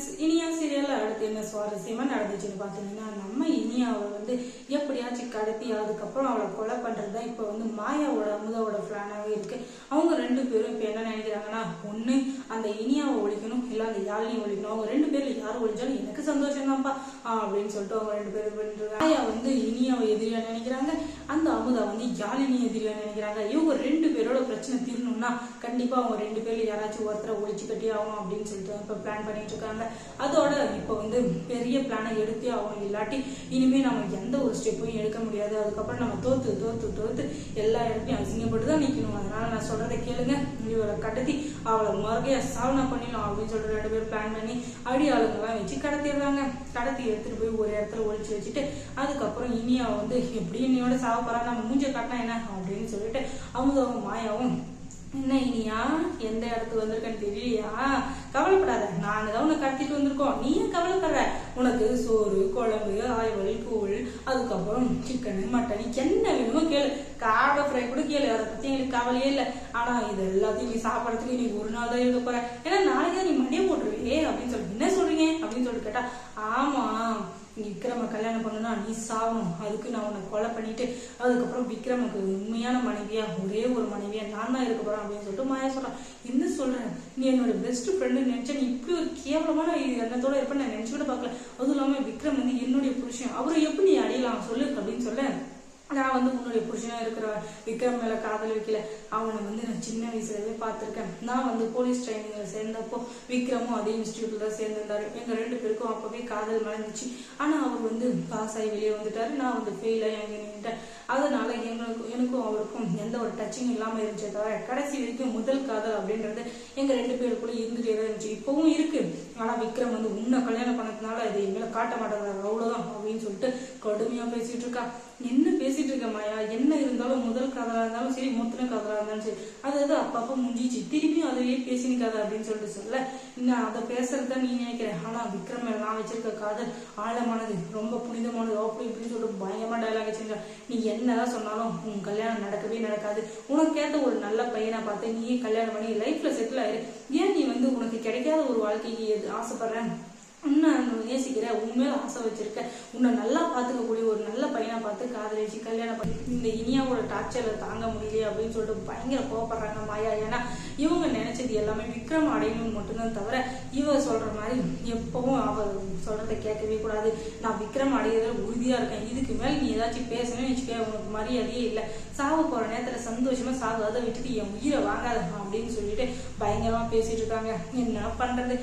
Friends Iniya சீரியல்ல அடுத்து என்ன சுவாரஸ்யமா நடந்துச்சுன்னு பார்த்தீங்கன்னா நம்ம இனியாவை வந்து எப்படியாச்சும் கடத்தி அதுக்கப்புறம் அவளை கொலை பண்ணுறது தான் இப்போ வந்து மாயாவோட அமுதாவோட பிளானாகவே இருக்கு. அவங்க ரெண்டு பேரும் இப்போ என்ன நினைக்கிறாங்கன்னா ஒண்ணு அந்த இனியாவை ஒழிக்கணும் இல்லை அந்த யாழினியை ஒழிக்கணும். அவங்க ரெண்டு பேர்ல யார் ஒழிஞ்சாலும் எனக்கு சந்தோஷம் தான்ப்பா அப்படின்னு சொல்லிட்டு அவங்க ரெண்டு பேரும் மாயா வந்து இனியாவை எதிரியா நினைக்கிறாங்க. அந்த அமுதா வந்து யாழினி எதிரியா நினைக்கிறாங்க? இவங்க ரெண்டு பேரோட பிரச்சனை தீரணும்னா கண்டிப்பா அவங்க ரெண்டு பேர்ல யாராச்சும் ஒருத்தரை ஒழிச்சு கட்டி ஆகணும் அப்படின்னு சொல்லிட்டு இப்போ பிளான் பண்ணிட்டு இருக்காங்க. அதோட இப்போ வந்து பெரிய பிளானை எடுத்தே ஆகணும். இல்லாட்டி இனிமே நம்ம எந்த ஒரு ஸ்டெப்பையும் எடுக்க முடியாது. அதுக்கப்புறம் நம்ம தோத்து தோத்து தோத்து எல்லா இடத்தையும் அசிங்கப்பட்டு தான் நிக்கணும். அதனால நான் சொல்றதை கேளுங்க. இவரை கடத்தி அவளை முறைய சாவனா பண்ணிடலாம் அப்படின்னு சொல்லிட்டு ரெண்டு பேரும் பிளான் பண்ணி அடி ஆளுங்கெல்லாம் வச்சு கடத்திடுறாங்க. கடத்தி எடுத்துட்டு போய் ஒரு இடத்துல ஒழிச்சு வச்சுட்டு அதுக்கப்புறம் இனியா வந்து எப்படி இன்னையோட சாவ போறா நம்ம மூஞ்ச காட்டினா என்ன அப்படின்னு சொல்லிட்டு அவங்க அவங்க மாயாவும் என்ன இனியா எந்த இடத்துக்கு வந்திருக்கேன்னு தெரியலையா? கவலைப்படாத நாங்க தான் உன்னை கடத்திட்டு வந்திருக்கோம். நீ கவலைப்படுற? உனக்கு சோறு குழம்பு ஆய்வல் கூழ் அதுக்கப்புறம் சிக்கனு மட்டன் என்ன வேணுமோ கேளு. காடை ஃப்ரை கூட கேளு. அதை பத்தி எங்களுக்கு கவலையே இல்லை. ஆனா இது எல்லாத்தையும் நீ சாப்பிடறதுக்கு நீ ஒரு நாள் தான் இருக்க போற. ஏன்னா நாளைக்கு தான் நீ மடியம் போட்டுருவே அப்படின்னு சொல்லி. என்ன சொல்றீங்க? அப்படின்னு சொல்லிட்டு கேட்டா ஆமா விக்ரம கல்யாணம் பண்ணனா நீ சாகணும். அதுக்கு நான் உன்னை கொலை பண்ணிட்டு அதுக்கப்புறம் விக்ரமுக்கு உண்மையான மனைவியா ஒரே ஒரு மனைவியா நான் தான் இருக்க போறேன் அப்படின்னு சொல்லிட்டு மாயா சொல்றான். என்ன சொல்றேன் நீ என்னோட பெஸ்ட் ஃப்ரெண்டு நினைச்சா நீ இப்படி ஒரு கேவலமான எண்ணத்தோட இருப்பேன் நான் நினைச்சு கூட பார்க்கல. அதுவும் இல்லாம விக்ரம் வந்து என்னுடைய புருஷன். அவரை எப்படி நீ அடையலாம்? சொல்லு அப்படின்னு சொல்ல நான் வந்து உன்னுடைய புருஷனாக இருக்கிற விக்ரம் மேலே காதல் வைக்கல. அவனை வந்து நான் சின்ன வயசுலவே பார்த்துருக்கேன். நான் வந்து போலீஸ் ட்ரைனிங்கில் சேர்ந்தப்போ விக்ரமும் அதே இன்ஸ்டியூட்டில் தான் சேர்ந்திருந்தாரு. எங்கள் ரெண்டு பேருக்கும் அப்போவே காதல் மலர்ந்துச்சு. ஆனால் அவர் வந்து பாஸ் ஆகி வெளியே வந்துட்டாரு. நான் வந்து ஃபெயில் ஆகி அங்கே நின்றுட்டேன் அதனால எங்களுக்கும் எனக்கும் அவருக்கும் எந்த ஒரு டச்சிங் இல்லாமல் இருந்துச்சே தவிர கடைசி வரைக்கும் முதல் காதல் அப்படின்றது எங்கள் ரெண்டு பேருக்குள்ளே இருந்துகிட்டே தான் இருந்துச்சு. இப்போவும் இருக்கு. ஆனால் விக்ரம் வந்து உன்னை கல்யாணம் பண்ணதுனால இது எங்களை காட்ட மாட்டேங்கிறாங்க அவ்வளோதான் கடுமையா பேசிட்டு இருக்கா? என்ன பேசிட்டு இருக்க மாயா? என்ன இருந்தாலும் முதல் கதலா இருந்தாலும் சரி முத்தின கதலா இருந்தாலும் சரி. அது அது அப்பப்போ முடிஞ்சிச்சு திரும்பியும் அதையே கதை அப்படின்னு சொல்லிட்டு சொல்ல நான் அதை பேசுறத நீ நினைக்கிற? ஆனா விக்ரம் எல்லாம் வச்சிருக்க காதல் ஆழமானது ரொம்ப புனிதமானது. அப்படி இப்படின்னு சொல்லிட்டு பயங்கரமா டைலாக் வச்சிருக்கா. நீ என்னதான் சொன்னாலும் உன் கல்யாணம் நடக்கவே நடக்காது. உனக்கு ஏத்த ஒரு நல்ல பையனை பார்த்து நீயே கல்யாணம் பண்ணி லைஃப்ல செட்டில் ஆயிரு. ஏன் நீ வந்து உனக்கு கிடைக்காத ஒரு வாழ்க்கைக்கு எது ஆசைப்படுறேன் உன்னை நேசிக்கிற உண்மையில ஆசை வச்சிருக்க உன்னை நல்லா பாத்துக்கக்கூடிய ஒரு நல்ல பையனை பார்த்து காதலிச்சு கல்யாணம் பண்ணி இந்த இனியாவோட டார்ச்சரை தாங்க முடியலையே அப்படின்னு சொல்லிட்டு பயங்கர கோவப்படுறாங்க மாயா. ஏன்னா இவங்க நினைச்சது எல்லாமே விக்ரம் அடையணும்னு மட்டும்தான் தவிர இவ சொல்ற மாதிரி எப்பவும் அவ சொல்றத கேட்கவே கூடாது. நான் விக்ரம் அடையிறதுல உறுதியா இருக்கேன். இதுக்கு மேல நீ ஏதாச்சும் பேசணும்னு வச்சுக்க உனக்கு மரியாதையே இல்லை. சாவு போற நேரத்துல சந்தோஷமா சாவு அதை விட்டுட்டு என் உயிரை வாங்காத அப்படின்னு சொல்லிட்டு பயங்கரமா பேசிட்டு இருக்காங்க. என்ன பண்றது?